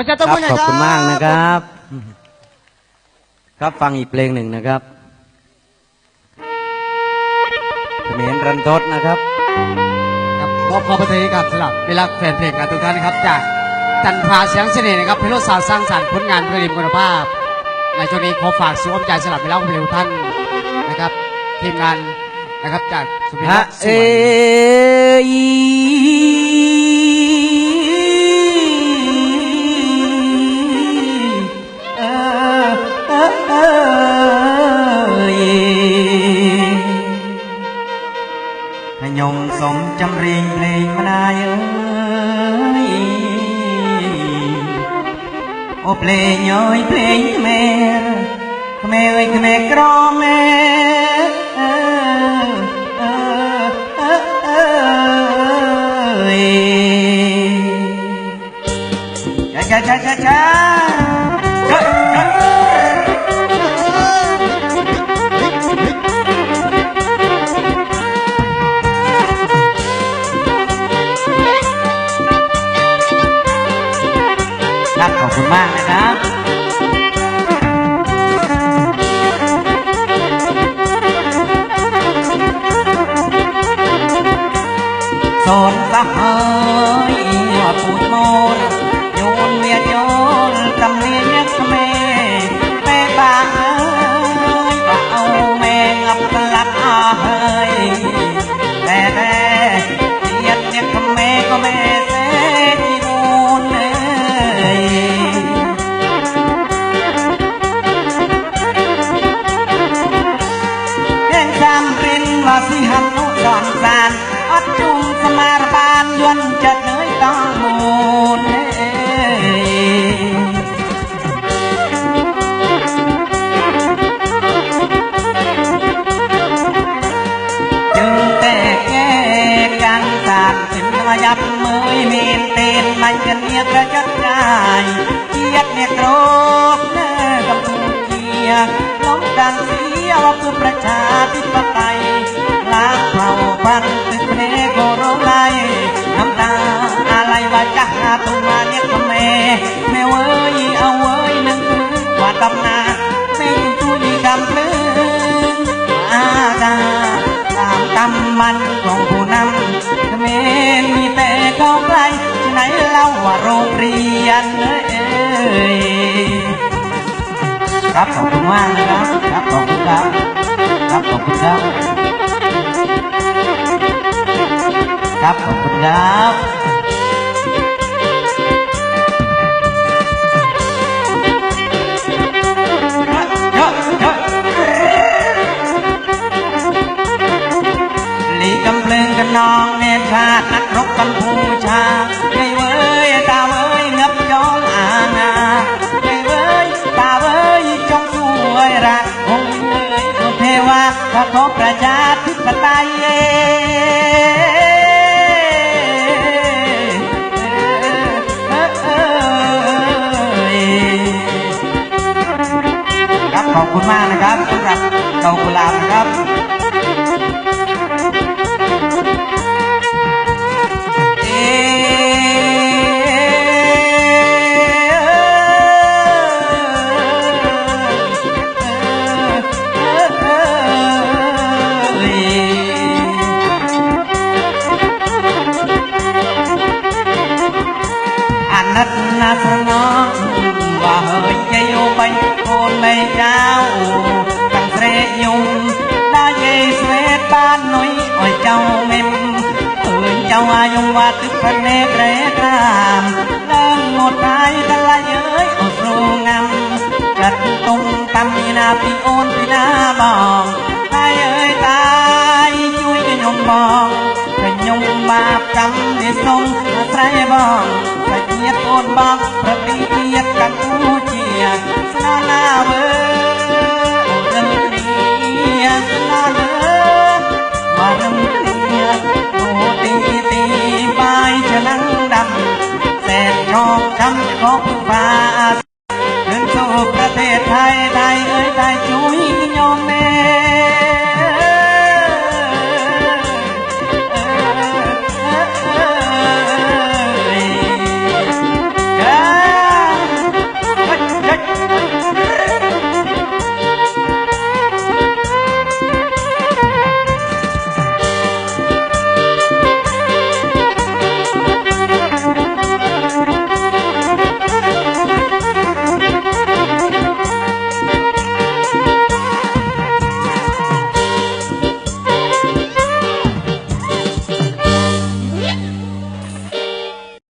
ประชาชคนรับผู้ใหญ่ขอบคุณมากนะครับ ครับฟังอีกเพลงหนึ่งนะครับเขมรรันทดนะครับครับมอบความปรารถนากับสำหรับเวลาแฟนเพลงกันทุกท่านนะครับ จากจันทราเสียงเสน่ห์นะครับเพลงสาวสร้างสรรค์ผลงานเพลงคุณภาพ ในช่วงนี้ขอฝากสิ่งความใจสำหรับเวลาเพลงทุกท่านนะครับทีมงานนะครับจากสุรินทฮะร์สเอวย ម្ដាយអើយអូភ្លេងអើយភ្លេងខ្មែរខ្មែរអើយខ្មែរក្រមែ ครับ ขอบคุณมากนะครับสอนสะเเผ่าพันธุ์ตึกเพโกโรไลน้ำตาอะไรว่าจะหาตุมาเนี่ยก็แม่แม่เว้ยเอาเว้ยนึ่งมือกว่าตำนาไม่อยู่ทุยดำเพลิงมาดาตามตำมันของผู้นำเมนมีแต่เข้าใกล้ไหนเล่าว่าโรงเรียนเอ้ยครับขอบคุณมากนะครับครับขอบคุณครับครับขอบคุณครับ ครับำหรั បាននុយអយចៅមិនអើយចៅអាយងវ៉ាទឹកប្រណេត្រេត្រាមដល់លោតដៃតឡាយអើយអូស្រូងាំកាត់តុងតាំពីណាពីអូនពីណាបងតែអើយតាយជួយខ្ញុំបងខ្ញុំបាបកម្មនេះសុំអាស្រ័យបងតែញាតអូនបងប្រតិำ